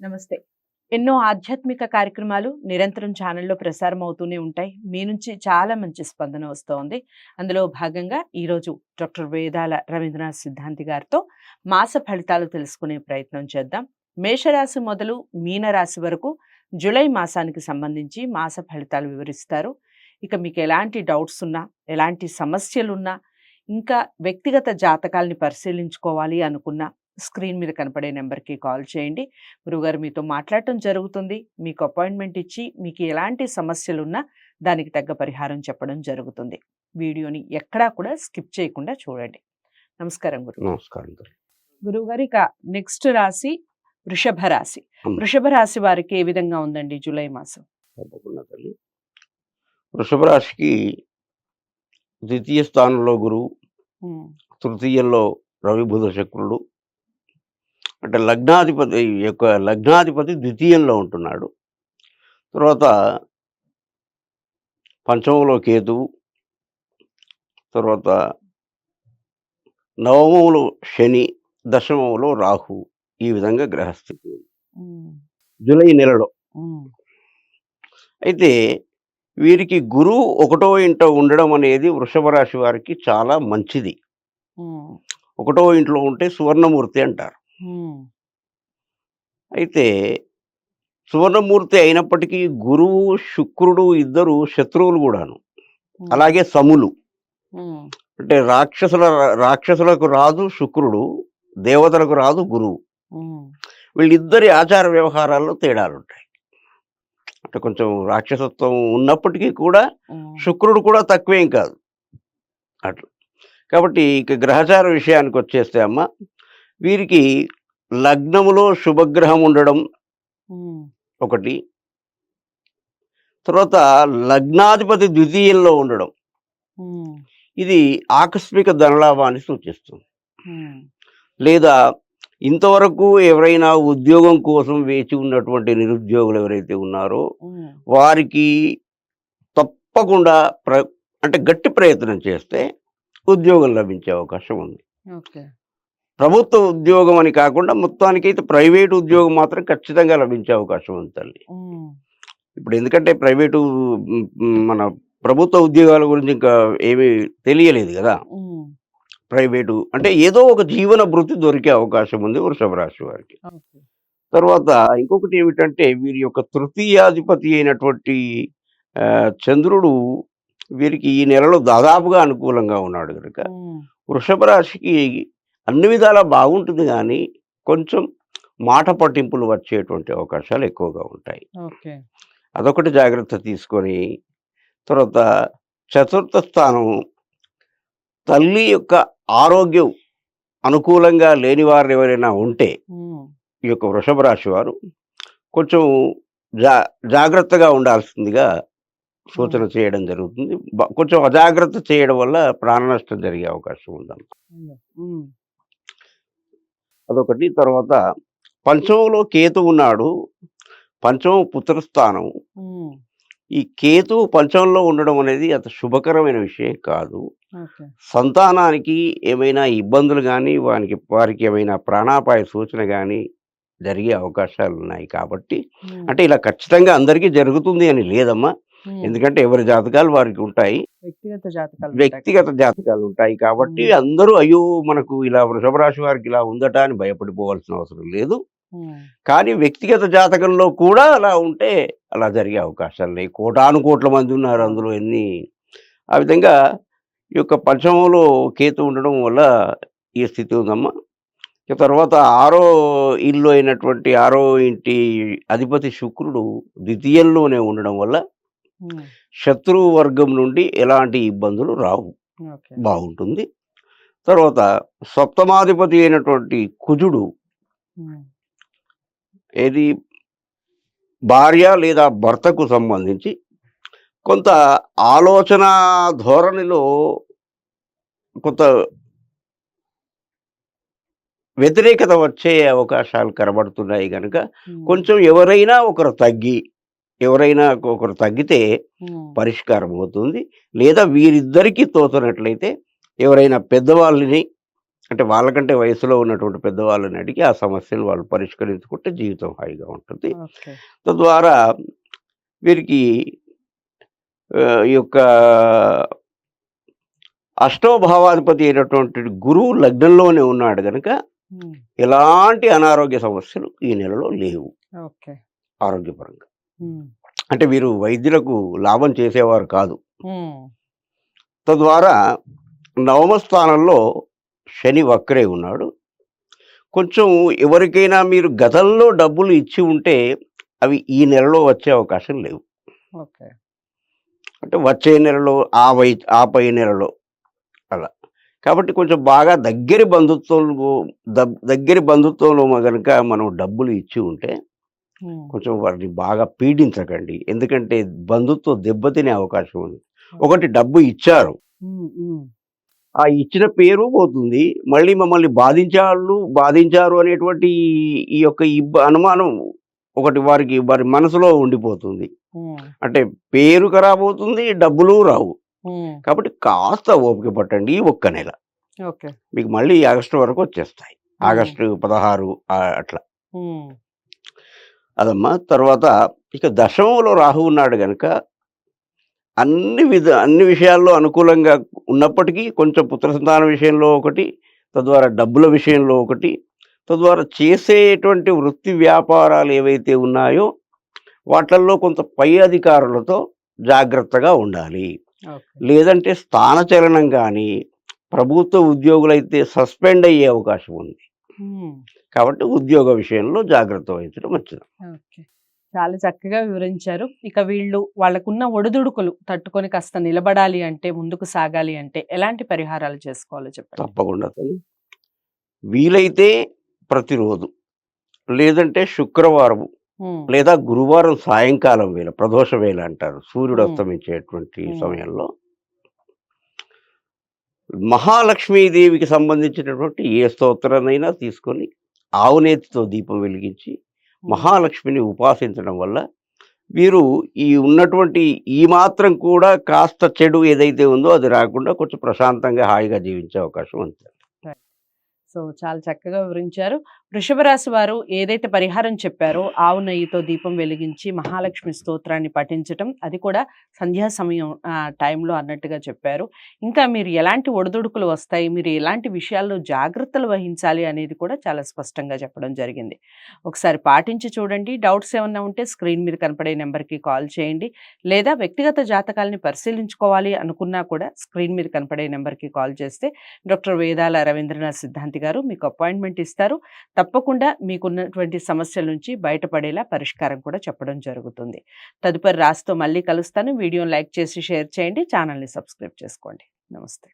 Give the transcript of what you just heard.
నమస్తే. ఎన్నో ఆధ్యాత్మిక కార్యక్రమాలు నిరంతరం ఛానల్లో ప్రసారం అవుతూనే ఉంటాయి. మీ నుంచి చాలా మంచి స్పందన వస్తోంది. అందులో భాగంగా ఈరోజు డాక్టర్ వేదాల రవీంద్రనాథ్ సిద్ధాంతి గారితో మాస ఫలితాలు తెలుసుకునే ప్రయత్నం చేద్దాం. మేషరాశి మొదలు మీనరాశి వరకు జూలై మాసానికి సంబంధించి మాస ఫలితాలు వివరిస్తారు. ఇక మీకు ఎలాంటి డౌట్స్ ఉన్నా ఎలాంటి సమస్యలున్నా ఇంకా వ్యక్తిగత జాతకాలని పరిశీలించుకోవాలి అనుకున్నా స్క్రీన్ మీద కనపడే నెంబర్కి కాల్ చేయండి. గురుగారు మీతో మాట్లాడటం జరుగుతుంది. మీకు అపాయింట్మెంట్ ఇచ్చి మీకు ఎలాంటి సమస్యలు ఉన్నా దానికి తగ్గ పరిహారం చెప్పడం జరుగుతుంది. వీడియోని ఎక్కడా కూడా స్కిప్ చేయకుండా చూడండి. నమస్కారం గురు. నమస్కారం. గురువుగారు ఇక నెక్స్ట్ రాశి వృషభ రాశి. వృషభ రాశి వారికి ఏ విధంగా ఉందండి జూలై మాసం? తప్పకుండా తల్లి. వృషభ రాశికి ద్వితీయ స్థానంలో గురువు తృతీయంలో రవి బుధ శుక్రుడు అంటే లగ్నాధిపతి యొక్క లగ్నాధిపతి ద్వితీయంలో ఉంటున్నాడు. తర్వాత పంచమంలో కేతువు తర్వాత నవమంలో శని దశమంలో రాహు ఈ విధంగా గ్రహస్థితి జూలై నెలలో. అయితే వీరికి గురువు ఒకటో ఇంట ఉండడం అనేది వృషభ రాశి వారికి చాలా మంచిది. ఒకటో ఇంట్లో ఉంటే సువర్ణమూర్తి అంటారు. అయితే సువర్ణమూర్తి అయినప్పటికీ గురువు శుక్రుడు ఇద్దరు శత్రువులు కూడాను. అలాగే సములు. అంటే రాక్షసుల రాక్షసులకు రాదు శుక్రుడు దేవతలకు రాదు గురువు. వీళ్ళిద్దరి ఆచార వ్యవహారాల్లో తేడాలు ఉంటాయి అంటే కొంచెం రాక్షసత్వం ఉన్నప్పటికీ కూడా శుక్రుడు కూడా తక్కువేం కాదు. అట్లా. కాబట్టి ఇక గ్రహచార విషయానికి వచ్చేస్తే అమ్మ వీరికి లగ్నములో శుభగ్రహం ఉండడం ఒకటి. తర్వాత లగ్నాధిపతి ద్వితీయంలో ఉండడం. ఇది ఆకస్మిక ధనలాభాన్ని సూచిస్తుంది. లేదా ఇంతవరకు ఎవరైనా ఉద్యోగం కోసం వేచి ఉన్నటువంటి నిరుద్యోగులు ఎవరైతే ఉన్నారో వారికి తప్పకుండా ప్ర అంటే గట్టి ప్రయత్నం చేస్తే ఉద్యోగం లభించే అవకాశం ఉంది. ప్రభుత్వ ఉద్యోగం అని కాకుండా మొత్తానికైతే ప్రైవేటు ఉద్యోగం మాత్రం ఖచ్చితంగా లభించే అవకాశం ఉంది తల్లి. ఇప్పుడు ఎందుకంటే ప్రైవేటు మన ప్రభుత్వ ఉద్యోగాల గురించి ఇంకా ఏమీ తెలియలేదు కదా. ప్రైవేటు అంటే ఏదో ఒక జీవన భృతి దొరికే అవకాశం ఉంది వృషభ రాశి వారికి. తర్వాత ఇంకొకటి ఏమిటంటే వీరి యొక్క తృతీయాధిపతి అయినటువంటి చంద్రుడు వీరికి ఈ నెలలో దాదాపుగా అనుకూలంగా ఉన్నాడు కనుక వృషభ రాశికి అన్ని విధాలా బాగుంటుంది కానీ కొంచెం మాట పట్టింపులు వచ్చేటువంటి అవకాశాలు ఎక్కువగా ఉంటాయి. అదొకటి జాగ్రత్త తీసుకొని తర్వాత చతుర్థ స్థానం తల్లి యొక్క ఆరోగ్యం అనుకూలంగా లేని వారు ఎవరైనా ఉంటే ఈ యొక్క వృషభ రాశి వారు కొంచెం జా జాగ్రత్తగా ఉండాల్సిందిగా సూచన చేయడం జరుగుతుంది. కొంచెం అజాగ్రత్త చేయడం వల్ల ప్రాణ నష్టం జరిగే అవకాశం ఉందన్నమాట. అదొకటి. తర్వాత పంచమంలో కేతు ఉన్నాడు. పంచమం పుత్రస్థానం ఈ కేతు పంచమంలో ఉండడం అనేది అంత శుభకరమైన విషయం కాదు. సంతానానికి ఏమైనా ఇబ్బందులు కానీ వానికి వారికి ఏమైనా ప్రాణాపాయ సూచన కానీ జరిగే అవకాశాలు ఉన్నాయి కాబట్టి అంటే ఇలా ఖచ్చితంగా అందరికీ జరుగుతుంది అని లేదమ్మా. ఎందుకంటే ఎవరి జాతకాలు వారికి ఉంటాయి. వ్యక్తిగత జాతకాలు ఉంటాయి. వ్యక్తిగత జాతకాలు ఉంటాయి కాబట్టి మ్మ్. అందరూ అయ్యో మనకు ఇలా వృషభ రాశి వారికి ఇలా ఉందట అని భయపడిపోవాల్సిన అవసరం లేదు. ఉమ్, కానీ వ్యక్తిగత జాతకంలో కూడా అలా ఉంటే అలా జరిగే అవకాశాలు లేవు. కోటాను కోట్ల మంది ఉన్నారు అందులో ఎన్ని. ఆ విధంగా ఈ యొక్క పంచమంలో కేతు ఉండడం వల్ల ఈ స్థితి ఉందమ్మా. ఇక తర్వాత ఆరో ఇల్లు అయినటువంటి ఆరో ఇంటి అధిపతి శుక్రుడు ద్వితీయంలోనే ఉండడం వల్ల శత్రువు వర్గం నుండి ఎలాంటి ఇబ్బందులు రావు. బాగుంటుంది. తర్వాత సప్తమాధిపతి అయినటువంటి కుజుడు ఏది? భార్య లేదా భర్తకు సంబంధించి కొంత ఆలోచన ధోరణిలో కొంత వ్యతిరేకత వచ్చే అవకాశాలు కనబడుతున్నాయి కనుక కొంచెం ఎవరైనా ఒకరు తగ్గి ఎవరైనా ఒకరు తగ్గితే పరిష్కారం అవుతుంది. లేదా వీరిద్దరికీ తోచనట్లయితే ఎవరైనా పెద్దవాళ్ళని అంటే వాళ్ళకంటే వయసులో ఉన్నటువంటి పెద్దవాళ్ళని అడిగి ఆ సమస్యను వాళ్ళు పరిష్కరించుకుంటే జీవితం హాయిగా ఉంటుంది. తద్వారా వీరికి ఈ యొక్క అష్టోభావాధిపతి అయినటువంటి గురువు లగ్నంలోనే ఉన్నాడు కనుక ఎలాంటి అనారోగ్య సమస్యలు ఈ నెలలో లేవు. ఆరోగ్యపరంగా. అంటే వీరు వైద్యులకు లాభం చేసేవారు కాదు. తద్వారా నవమ స్థానంలో శని వక్రే ఉన్నాడు. కొంచెం ఎవరికైనా మీరు గతంలో డబ్బులు ఇచ్చి ఉంటే అవి ఈ నెలలో వచ్చే అవకాశం లేవు. ఓకే. అంటే వచ్చే నెలలో ఆ వై ఆ పై నెలలో అలా. కాబట్టి కొంచెం బాగా దగ్గరి బంధుత్వంలో దగ్- దగ్గరి బంధుత్వంలో కనుక మనం డబ్బులు ఇచ్చి ఉంటే కొంచెం వారిని బాగా పీడించకండి. ఎందుకంటే బంధుత్వం దెబ్బతినే అవకాశం ఉంది. ఒకటి డబ్బు ఇచ్చారు. ఆ ఇచ్చిన పేరు పోతుంది. మళ్ళీ మమ్మల్ని బాధించాళ్ళు బాధించారు అనేటువంటి ఈ- యొక్క ఇబ్బ అనుమానం ఒకటి వారికి వారి మనసులో ఉండిపోతుంది. అంటే పేరు ఖరాబ్ అవుతుంది డబ్బులు రావు. కాబట్టి కాస్త ఓపిక పట్టండి ఒక్క నెల. మీకు మళ్ళీ ఆగస్టు వరకు వచ్చేస్తాయి. ఆగస్టు పదహారు అట్లా. అదమ్మా తర్వాత ఇక దశమంలో రాహు ఉన్నాడు కనుక అన్ని విధ అన్ని విషయాల్లో అనుకూలంగా ఉన్నప్పటికీ కొంచెం పుత్ర సంతాన విషయంలో ఒకటి తద్వారా డబ్బుల విషయంలో ఒకటి తద్వారా చేసేటువంటి వృత్తి వ్యాపారాలు ఏవైతే ఉన్నాయో వాటిల్లో కొంత పై అధికారులతో జాగ్రత్తగా ఉండాలి. లేదంటే స్థానచలనం కానీ ప్రభుత్వ ఉద్యోగులైతే సస్పెండ్ అయ్యే అవకాశం ఉంది. కాబట్టి ఉద్యోగ విషయంలో జాగ్రత్త వహించడం మంచిది. చాలా చక్కగా వివరించారు. ఇక వీళ్ళు వాళ్ళకున్న ఒడిదుడుకులు తట్టుకొని కాస్త నిలబడాలి అంటే ముందుకు సాగాలి అంటే ఎలాంటి పరిహారాలు చేసుకోవాలో చెప్పండి. తప్పకుండా తల్లి. వీలైతే ప్రతిరోజు లేదంటే శుక్రవారం లేదా గురువారం సాయంకాలం వేళ ప్రదోష వేళ అంటారు. సూర్యుడు. అస్తమించేటువంటి. సమయంలో మహాలక్ష్మీదేవికి సంబంధించినటువంటి ఏ స్తోత్రాన్నైనా తీసుకొని ఆవునేతితో దీపం వెలిగించి మహాలక్ష్మిని ఉపాసించడం వల్ల వీరు ఈ ఉన్నటువంటి ఈ మాత్రం కూడా కాస్త చెడు ఏదైతే ఉందో అది రాకుండా కొంచెం ప్రశాంతంగా హాయిగా జీవించే అవకాశం ఉంది సో చాలా చక్కగా వివరించారు. వృషభ రాశి వారు ఏదైతే పరిహారం చెప్పారో ఆవు నెయ్యితో దీపం వెలిగించి మహాలక్ష్మి స్తోత్రాన్ని పఠించటం అది కూడా సంధ్యా సమయం ఆ, టైంలో అన్నట్టుగా చెప్పారు. ఇంకా మీరు ఎలాంటి ఒడిదుడుకులు వస్తాయి? మీరు ఎలాంటి విషయాల్లో జాగ్రత్తలు వహించాలి అనేది కూడా చాలా స్పష్టంగా చెప్పడం జరిగింది. ఒకసారి పాటించి చూడండి. డౌట్స్ ఏమన్నా ఉంటే స్క్రీన్ మీద కనపడే నెంబర్కి కాల్ చేయండి. లేదా వ్యక్తిగత జాతకాలని పరిశీలించుకోవాలి అనుకున్నా కూడా స్క్రీన్ మీద కనపడే నెంబర్కి కాల్ చేస్తే డాక్టర్ వేదాల రవీంద్రనాథ్ సిద్ధాంతి గారు మీకు అపాయింట్మెంట్ ఇస్తారు. తప్పకుండా మీకున్నటువంటి సమస్యల నుంచి బయటపడేలా పరిష్కారం కూడా చెప్పడం జరుగుతుంది. తదుపరి రాసుతో మళ్ళీ కలుస్తాను. వీడియోని లైక్ చేసి షేర్ చేయండి. ఛానల్ని సబ్స్క్రైబ్ చేసుకోండి. నమస్తే.